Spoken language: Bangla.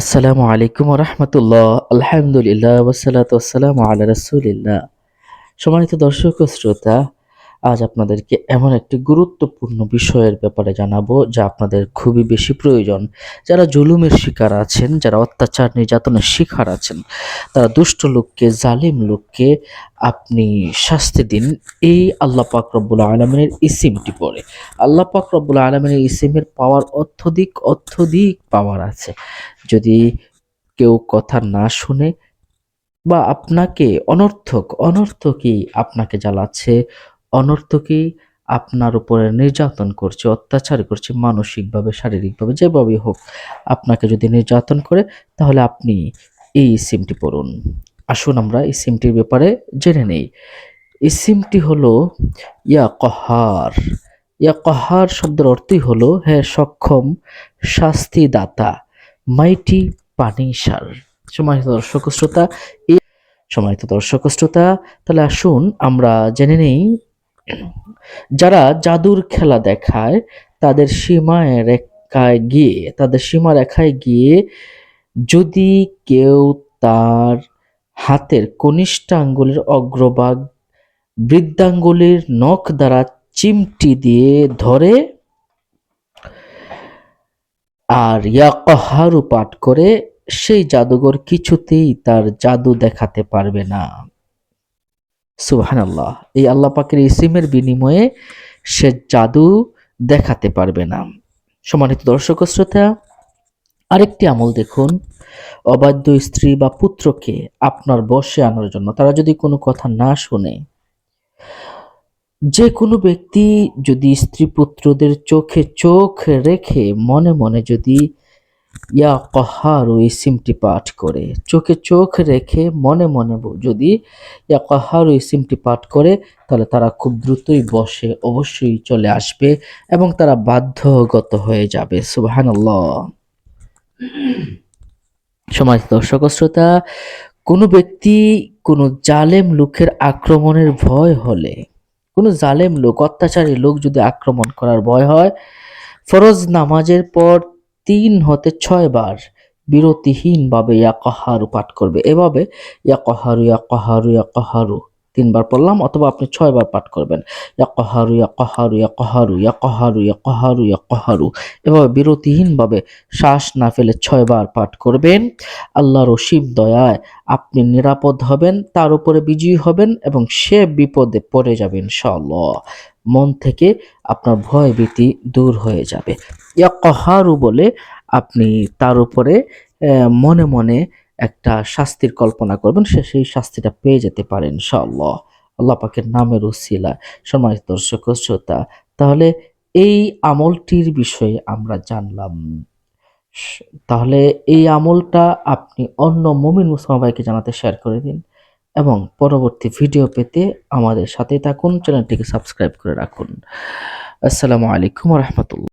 আসসালামু আলাইকুম রহমতুল্লাহ আলহামদুলিল্লাহ ওসালাত ওসালাম আল্লাহ রসুলিল্লাহ। সম্মানিত দর্শক ও শ্রোতা আজ আপনাদেরকে এমন একটি গুরুত্বপূর্ণ বিষয়ের ব্যাপারে জানাব যা আপনাদের খুবই বেশি প্রয়োজন। যারা জুলুমের শিকার আছেন, যারা অত্যাচার, নির্যাতনের শিকার আছেন, তারা দুষ্ট লোককে, জালিম লোককে আপনি শাস্তি দিন। এই আল্লাহ পাক আলমিনের ইসিমটি পড়ে আল্লাহ পাক রব্বুল আলমিনের ইসিমের পাওয়ার অত্যধিক অত্যধিক পাওয়ার আছে। যদি কেউ কথা না শুনে বা আপনাকে অনর্থক, অনর্থকই আপনাকে জ্বালাচ্ছে অনর্থকই আপনার উপরে নির্যাতন করছে, অত্যাচার করছে, মানসিকভাবে, শারীরিকভাবে, যেভাবেই হোক। আপনাকে যদি নির্যাতন করে, তাহলে আপনি এই সিমটি পড়ুন। আসুন আমরা এই সিমটির ব্যাপারে জেনে নেই। এই সিমটি হলো ইয়া কহার। ইয়া কহার শব্দের অর্থই হলো হ্যাঁ সক্ষম শাস্তিদাতা, মাইটি পানিশার। সম্মানিত দর্শক শ্রোতা সম্মানিত দর্শক শ্রোতা, তাহলে আসুন আমরা জেনে নেই যারা জাদুর খেলা দেখায়, তাদের সীমায় রেখায় গিয়ে, তাদের সীমা রেখায় গিয়ে যদি কেউ তার হাতের কনিষ্ঠ আঙ্গুলের অগ্রভাগ বৃদ্ধাঙ্গুলির নখ দ্বারা চিমটি দিয়ে ধরে আর ইয়াকহারু পাঠ করে, সেই জাদুঘর কিছুতেই তার জাদু দেখাতে পারবে না। সুহান আল্লাহ এই আল্লাহ পাকের ইসিমের বিনিময়ে সে জাদু দেখাতে পারবে না। সম্মানিত দর্শক শ্রোতা, আরেকটি আমল দেখুন। অবাধ্য স্ত্রী বা পুত্রকে আপনার বসে আনার জন্য। তারা যদি কোনো কথা না শুনে যে কোনো ব্যক্তি যদি স্ত্রী পুত্রদের চোখে চোখ রেখে মনে মনে যদি ইয়া কহারু এই সিমটি পাঠ করে। চোখে চোখ রেখে মনে মনে যদি ইয়া কহারু এই সিমটি পাঠ করে, তাহলে তারা খুব দ্রুতই বসে অবশ্যই চলে আসবে এবং তারা বাধ্যগত হয়ে যাবে। সুবাহান সমাজ দর্শক শ্রোতা, কোনো ব্যক্তি কোনো জালেম লোকের আক্রমণের ভয় হলে, কোনো জালেম লোক, অত্যাচারী লোক যদি আক্রমণ করার ভয় হয়, ফরজ নামাজের পর তিন হতে ছয় বার বিরতিহীনভাবে ইয়া কহারু পাঠ করবে। এভাবে ইয়া কহারু ইয়া কহারু ইয়া কহারু তিনবার পড়লাম অথবা আপনি ছয়বার পাঠ করবেন। ইয়া কহারু ইয়া কহারু ইয়া কহারু ইয়া কহারু ইয়া কহারু ইয়া কহারু এভাবে বিরতিহীনভাবে শ্বাস না ফেলে ছয়বার পাঠ করবেন। আল্লাহ রসিম দয়ায় আপনি নিরাপদ হবেন, তার উপরে বিজয়ী হবেন এবং সে বিপদে পড়ে যাবে ইনশাআল্লাহ। মন থেকে আপনার ভয় ভীতি দূর হয়ে যাবে। ইয়া কহারু বলে আপনি তার উপরে মনে মনে একটা শাস্তির কল্পনা করবেন, সে সেই শাস্তিটা পেয়ে যেতে পারে ইনশাআল্লাহ। আল্লাহ পাকের নামের উসিলা সম্মানিত দর্শক শ্রোতা, তাহলে এই আমলটির বিষয়ে আমরা জানলাম। তাহলে এই আমলটা আপনি অন্য মমিন মুসলমান ভাইকে জানাতে শেয়ার করে দিন এবং পরবর্তী ভিডিও পেতে আমাদের সাথে থাকুন, চ্যানেলটিকে সাবস্ক্রাইব করে রাখুন। আসসালামু আলাইকুম রহমতুল্লাহ।